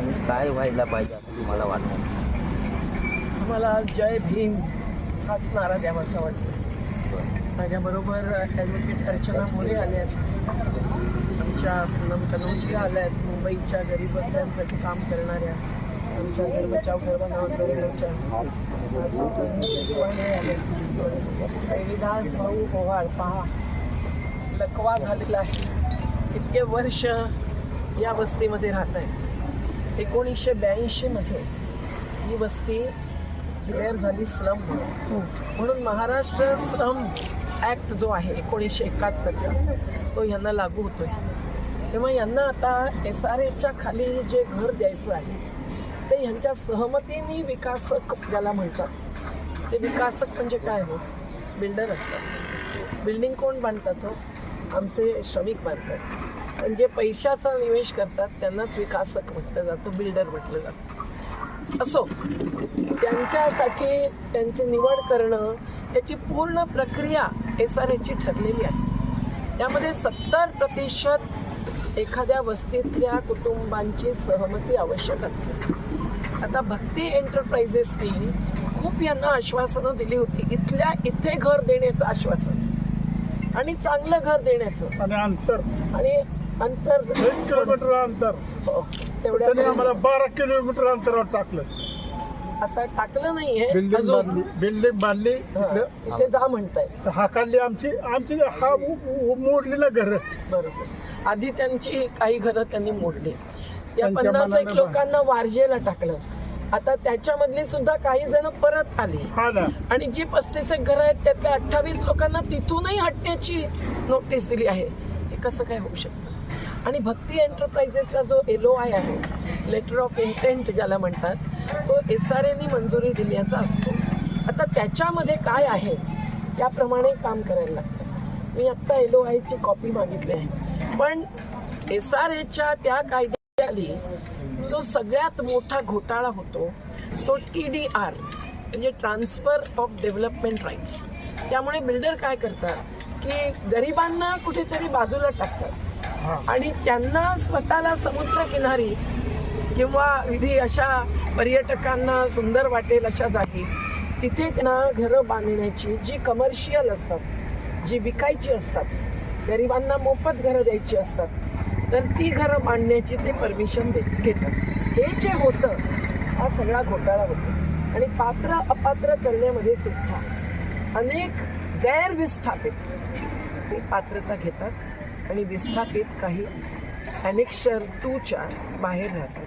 आणि काय व्हायला पाहिजे असं तुम्हाला वाटतं? मला जय भीम हाच नारा द्यावा असं वाटतं. माझ्याबरोबर ॲडव्होकेट अर्चना मोरे आल्या आहेत. आमच्या पूनम कनौजी आल्या आहेत. मुंबईच्या गरीब वस्त्यांसाठी काम करणाऱ्या आमच्या घर बचाव घर भाऊ ओव्हाळ पहा. लकवा झालेला आहे. इतके वर्ष या वस्तीमध्ये राहत आहेत एकोणीसशे ब्याऐंशीमध्ये ही वस्ती डिक्लेअर झाली स्लम म्हणून म्हणून महाराष्ट्र श्रम ॲक्ट जो आहे एकोणीसशे एकाहत्तरचा तो यांना लागू होतोय. तेव्हा यांना आता एस आर एच्या खाली जे घर द्यायचं आहे ते ह्यांच्या सहमतीने विकासक ज्याला म्हणतात ते विकासक म्हणजे काय हो? बिल्डर असतात. बिल्डिंग कोण बांधतात हो? आमचे श्रमिक बांधतात. पण जे पैशाचा निवेश करतात त्यांनाच विकासक म्हटलं जातं बिल्डर म्हटलं जातं. असो त्यांच्यासाठी त्यांची निवड करणं याची पूर्ण प्रक्रिया एस आर एची ठरलेली आहे. त्यामध्ये सत्तर प्रतिशत एखाद्या वस्तीतल्या कुटुंबांची सहमती आवश्यक असते. आता भक्ती एंटरप्राइजेसनी खूप यांना आश्वासनं दिली होती इथल्या इथे घर देण्याचं आश्वासन. आणि चांगलं घर देण्याचं. आणि अंतर. आणि अंतर एक किलोमीटर अंतर. हो, त्यांनी तेवढ्या आम्हाला बारा किलोमीटर अंतरावर टाकलं. आता टाकलं नाहीये. बिल्डिंग अजून बांधली. बिल्डिंग बांधली. हा, इकडं. इथे जा म्हणताय. हाकाली आमची आमची हा उ- उ- मोडलेला घर. बरोबर. आधी त्यांची काही घरं त्यांनी मोडली. त्या त्यांच्या पन्नास एक मनानं लोकांना वारजेला टाकलं. आता त्याच्यामधली सुद्धा काही जण परत आली. हा आणि जी पस्तीस एक घरं आहेत त्यातल्या अठ्ठावीस लोकांना तिथूनही हटण्याची नोटीस दिली आहे. हे कसं काय होऊ शकतं? आणि भक्ती एंटरप्राइजेसचा जो एल ओ आय आहे लेटर ऑफ इंटेंट ज्याला म्हणतात तो एस आर एनी मंजुरी दिल्याचा असतो. आता त्याच्यामध्ये काय आहे त्याप्रमाणे काम करायला लागतं. मी आत्ता एल ओ आयची कॉपी मागितली आहे. पण एस आर एच्या त्या कायद्याखाली जो सगळ्यात मोठा घोटाळा होतो तो टी डी आर म्हणजे ट्रान्सफर ऑफ डेव्हलपमेंट राईट्स त्यामुळे बिल्डर काय करतात की गरिबांना कुठेतरी बाजूला टाकतात. आणि त्यांना स्वतःला समुद्रकिनारी किंवा विधी अशा पर्यटकांना सुंदर वाटेल अशा जागी तिथे त्यांना घरं बांधण्याची जी कमर्शियल असतात जी विकायची असतात गरिबांना मोफत घरं द्यायची असतात तर ती घरं बांधण्याची ते परमिशन देत घेतात. हे जे होतं हा सगळा घोटाळा होतो. आणि पात्र अपात्र करण्यामध्ये सुद्धा अनेक गैरविस्थापित ते पात्रता घेतात. आणि विस्थापित काही अनेक्शर टूच्या बाहेर राहतात.